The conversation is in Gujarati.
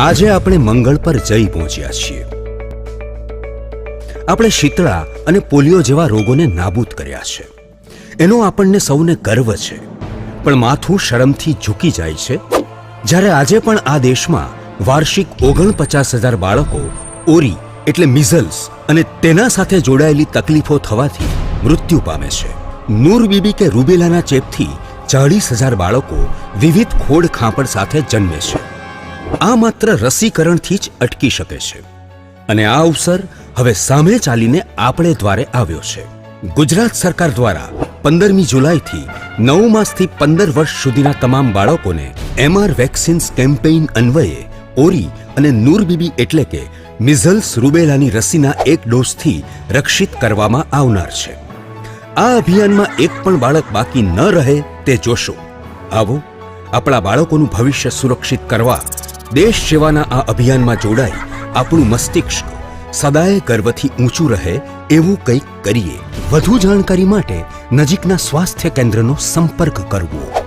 આજે આપણે મંગળ પર જઈ પહોંચ્યા છીએ. આપણે શીતળા અને પોલિયો જેવા રોગોને નાબૂદ કર્યા છે. એનો આપણને સૌને ગર્વ છે. પણ માથું શરમથી ઝૂકી જાય છે. જ્યારે આજે પણ આ દેશમાં વાર્ષિક ઓગણપચાસ હજાર બાળકો, ઓરી એટલે મિઝલ્સ અને તેના સાથે જોડાયેલી તકલીફો થવાથી મૃત્યુ પામે છે. નૂર બીબી કે રૂબેલાના ચેપથી ચાળીસ હજાર બાળકો વિવિધ ખોડ ખાંપડ સાથે જન્મે છે. આ માત્ર રસીકરણથી જ અટકી શકે છે. અને આ અવસર હવે સામે ચાલીને આપણે દ્વારે આવ્યો છે. ગુજરાત સરકાર દ્વારા પંદરમી જુલાઈથી નવ માસથી પંદર વર્ષ સુધીના તમામ બાળકોને એમઆર વેક્સિન્સ કેમ્પેઇન અન્વયે ઓરી અને નૂરબીબી એટલે કે મિઝલ્સ રૂબેલાની રસીના એક ડોઝથી રક્ષિત કરવામાં આવનાર છે. આ અભિયાનમાં એક પણ બાળક બાકી ન રહે તે જોશો. આવો, આપણા બાળકોનું ભવિષ્ય સુરક્ષિત કરવા દેશ સેવાના આ અભિયાનમાં જોડાઈ આપણું મસ્તિષ્ક સદાય ગર્વથી ઊંચું રહે એવું કંઈક કરીએ. વધુ જાણકારી માટે નજીકના સ્વાસ્થ્ય કેન્દ્રનો સંપર્ક કરવો.